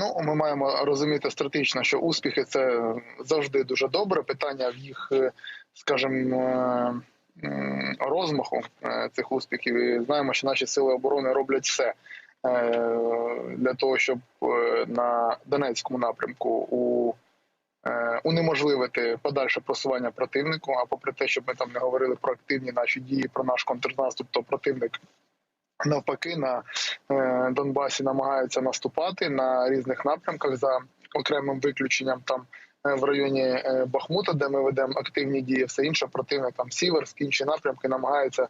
Ну, ми маємо розуміти стратегічно, що успіхи це завжди дуже добре. Питання в їх, е, скажімо, е, розмаху е, цих успіхів. І знаємо, що наші сили оборони роблять все для того, щоб на Донецькому напрямку у унеможливити подальше просування противнику. А попри те, щоб ми там не говорили про активні наші дії, про наш контрнаступ, то противник навпаки на е, Донбасі намагаються наступати на різних напрямках за окремим виключенням там. е, В районі е, Бахмута, де ми ведемо активні дії, все інше противник там Сіверськ, інші напрямки намагаються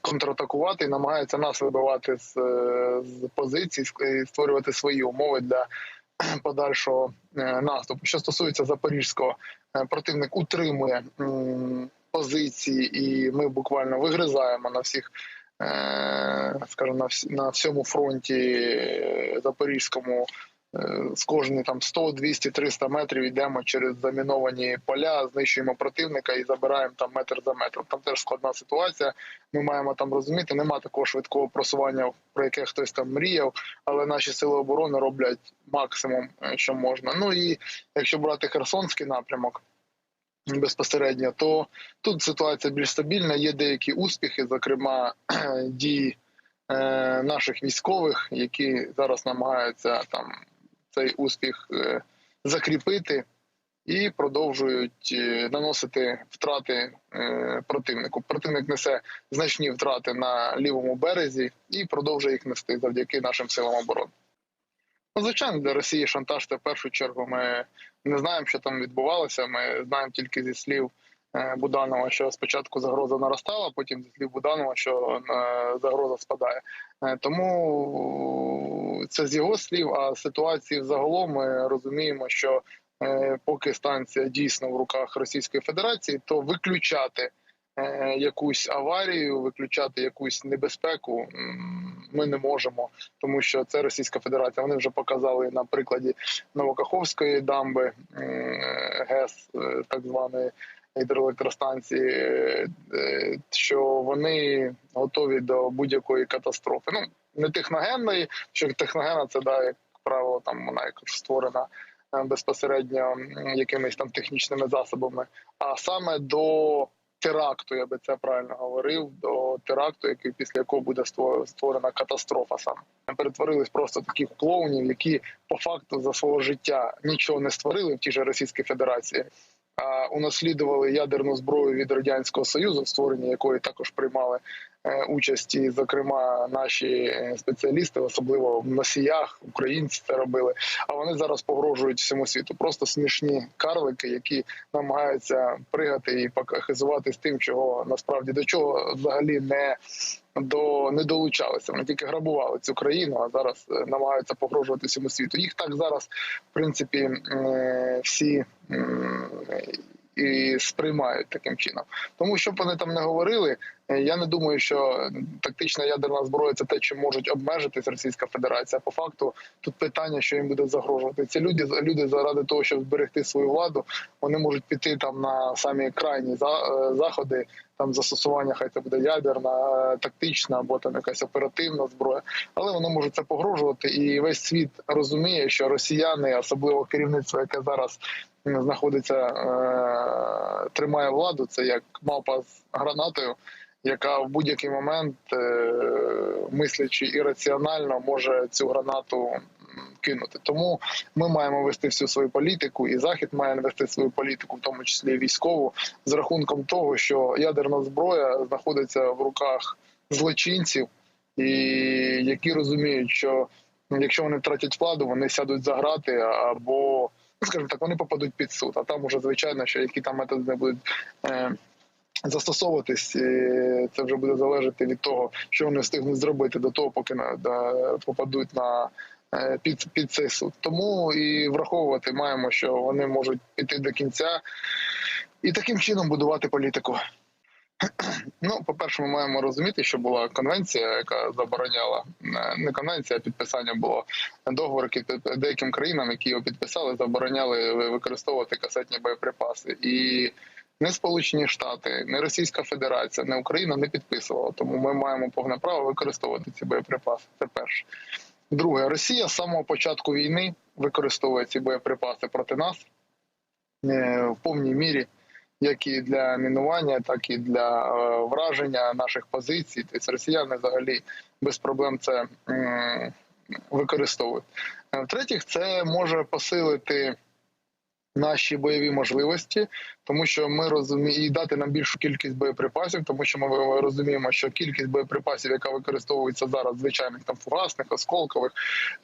контратакувати і намагаються нас вибивати з, з позицій, створювати свої умови для подальшого наступу. Що стосується Запорізького, противник утримує позиції, і ми буквально вигризаємо на всіх, скажімо, на, на всьому фронті е, Запорізькому. е, З кожної там 100, 200, 300 метрів йдемо через заміновані поля, знищуємо противника і забираємо там метр за метром. Там теж складна ситуація. Ми маємо там розуміти, нема такого швидкого просування, про яке хтось там мріяв, але наші сили оборони роблять максимум, е, що можна. Ну і якщо брати Херсонський напрямок безпосередньо, то тут ситуація більш стабільна. Є деякі успіхи, зокрема дії е, наших військових, які зараз намагаються там цей успіх е, закріпити. І продовжують е, наносити втрати противнику. Противник несе значні втрати на лівому березі і продовжує їх нести завдяки нашим силам оборони. Ну, звичайно, для Росії шантаж це в першу чергу. Ми не знаємо, що там відбувалося. Ми знаємо тільки зі слів е, Буданова, що спочатку загроза наростала, потім зі слів Буданова, що е, загроза спадає. Е, Тому це з його слів. А ситуації загалом ми розуміємо, що поки станція дійсно в руках Російської Федерації, то виключати якусь аварію, виключати якусь небезпеку ми не можемо, тому що це Російська Федерація. Вони вже показали на прикладі Новокаховської дамби ГЕС, е, так званої гідроелектростанції, е, е, що вони готові до будь-якої катастрофи. Ну не техногенної, що техногенна це да, як правило, там вона якось створена е, безпосередньо якимись там технічними засобами, а саме до теракту, я би це правильно говорив, до теракту, який після якого буде ство- створена катастрофа. Саме перетворились просто таких клоунів, які по факту за свого життя нічого не створили в тій же Російській Федерації. А унаслідували ядерну зброю від радянського союзу, створення якої також приймали е, участь, і, зокрема, наші е, спеціалісти, особливо в носіях, українці це робили. А вони зараз погрожують всьому світу. Просто смішні карлики, які намагаються пригати і хизувати з тим, чого насправді до чого взагалі не до не долучалися. Вони тільки грабували цю країну, а зараз е, намагаються погрожувати всьому світу. Їх так зараз, в принципі, всі і сприймають таким чином. Тому що вони там не говорили, я не думаю, що тактична ядерна зброя це те, чим можуть обмежитись Російська Федерація. По факту тут питання, що їм буде загрожувати. Ці люди люди заради того, щоб зберегти свою владу, вони можуть піти там на самі крайні е, заходи. Там застосування, хай це буде ядерна, е, тактична або там якась оперативна зброя, але вони можуть це погрожувати. І весь світ розуміє, що росіяни, особливо керівництво, яке зараз знаходиться, е, тримає владу. Це як мавпа з гранатою, яка в будь-який момент, е, мислячи ірраціонально, може цю гранату кинути. Тому ми маємо вести всю свою політику, і захід має вести свою політику, в тому числі військову, з рахунком того, що ядерна зброя знаходиться в руках злочинців, і які розуміють, що якщо вони втратять владу, вони сядуть за грати або ну, скажімо так, вони попадуть під суд. А там уже звичайно, що які там методи не будуть. Застосовуватись це вже буде залежати від того, що вони встигнуть зробити до того, поки на попадуть на е, під, під цей суд. Тому і враховувати маємо, що вони можуть піти до кінця і таким чином будувати політику. Ну, по-перше, ми маємо розуміти, що була конвенція, яка забороняла е, не конвенція, а підписання було договор, який деяким країнам, які його підписали, забороняли використовувати касетні боєприпаси. І не Сполучені Штати, не Російська Федерація, не Україна не підписувала. Тому ми маємо повне право використовувати ці боєприпаси. Це перше. Друге, Росія з самого початку війни використовує ці боєприпаси проти нас е, в повній мірі, як і для мінування, так і для е, враження наших позицій. Тобто росіяни взагалі без проблем це використовують. Е, В-третіх, це може посилити наші бойові можливості, тому що ми розуміємо і дати нам більшу кількість боєприпасів, тому що ми розуміємо, що кількість боєприпасів, яка використовується зараз, звичайних там фугасних, осколкових,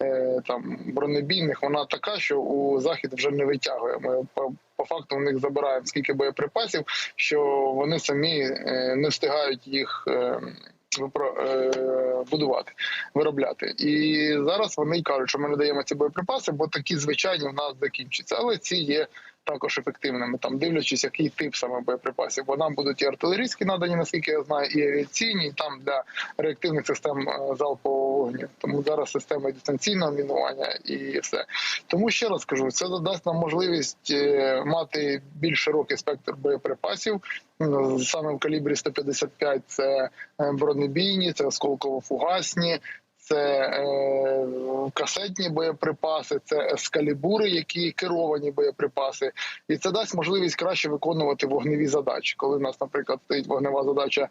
е, там бронебійних, вона така, що у захід вже не витягує. Ми по, факту в них забираємо скільки боєприпасів, що вони самі е, не встигають їх. Е, будувати, виробляти, і зараз вони кажуть, що ми не даємо ці боєприпаси, бо такі звичайні в нас закінчаться. Але ці є також ефективними, там дивлячись, який тип саме боєприпасів. Бо нам будуть і артилерійські надані, наскільки я знаю, і авіаційні, і там для реактивних систем е, залпового вогню. Тому зараз системи дистанційного мінування і все. Тому ще раз кажу, це дасть нам можливість е, мати більш широкий спектр боєприпасів. Саме в калібрі 155 це е, бронебійні, це осколково-фугасні, це е, касетні боєприпаси, це ескалібури, які керовані боєприпаси, і це дасть можливість краще виконувати вогневі задачі. Коли в нас, наприклад, стоїть вогнева задача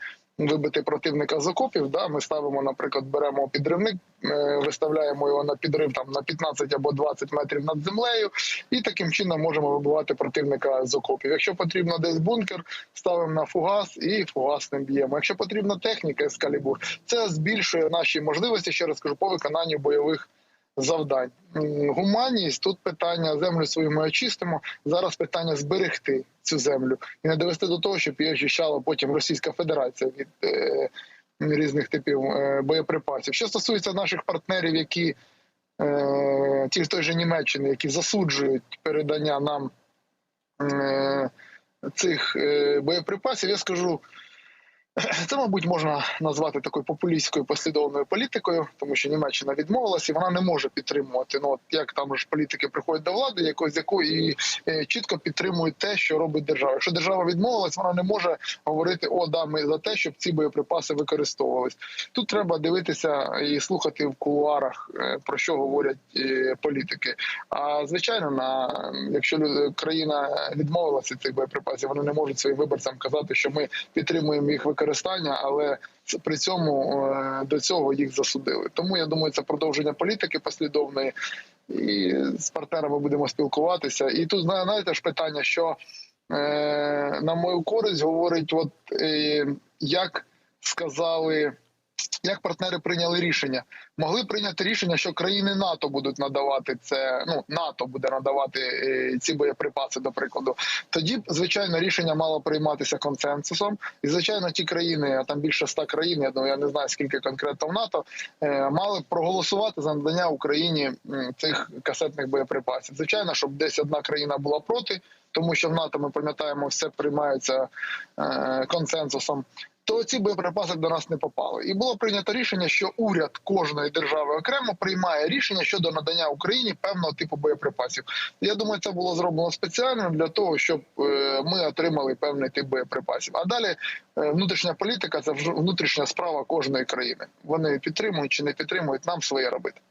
вибити противника з окопів, да, ми ставимо, наприклад, беремо підривник, е, виставляємо його на підрив там на 15 або 20 метрів над землею, і таким чином можемо вибивати противника з окопів. Якщо потрібно десь бункер, ставимо на фугас і фугасним б'ємо. Якщо потрібна техніка, ескалібур, це збільшує наші можливості. Ще раз кажу, по виконанню бойових завдань. Гуманність тут питання землю свою ми очистимо. Зараз питання зберегти цю землю і не довести до того, щоб її очищала потім Російська Федерація від е, різних типів е, боєприпасів. Що стосується наших партнерів, які е, ті той же Німеччини, які засуджують передання нам е, цих е, боєприпасів, я скажу. Це, мабуть, можна назвати такою популістською послідовною політикою, тому що Німеччина відмовилася, і вона не може підтримувати. Ну от як там ж політики приходять до влади, якось якої е, чітко підтримують те, що робить держава. Якщо держава відмовилась, вона не може говорити: О, да, ми за те, щоб ці боєприпаси використовувались. Тут треба дивитися і слухати в кулуарах е, про що говорять е, політики. А звичайно, на якщо країна відмовилася від цих боєприпасів, вони не можуть своїм виборцям казати, що ми підтримуємо їх використання, але при цьому е, до цього їх засудили. Тому я думаю, це продовження політики послідовної, і з партнерами будемо спілкуватися. І тут зна- знаєте ж питання, що е, на мою користь говорить, от е, як сказали. Як партнери прийняли рішення? Могли прийняти рішення, що країни НАТО будуть надавати це. Ну НАТО буде надавати е, ці боєприпаси, до прикладу. Тоді б звичайно рішення мало прийматися консенсусом, і звичайно, ті країни, а там більше ста країн, я думаю, я не знаю скільки конкретно в НАТО, е, мали б проголосувати за надання Україні цих касетних боєприпасів. Звичайно, щоб десь одна країна була проти, тому що в НАТО ми пам'ятаємо, все приймається е, консенсусом. То ці боєприпаси до нас не попали, і було прийнято рішення, що уряд кожної держави окремо приймає рішення щодо надання Україні певного типу боєприпасів. Я думаю, це було зроблено спеціально для того, щоб е, ми отримали певний тип боєприпасів. А далі е, внутрішня політика це внутрішня справа кожної країни. Вони підтримують чи не підтримують нам своє робити.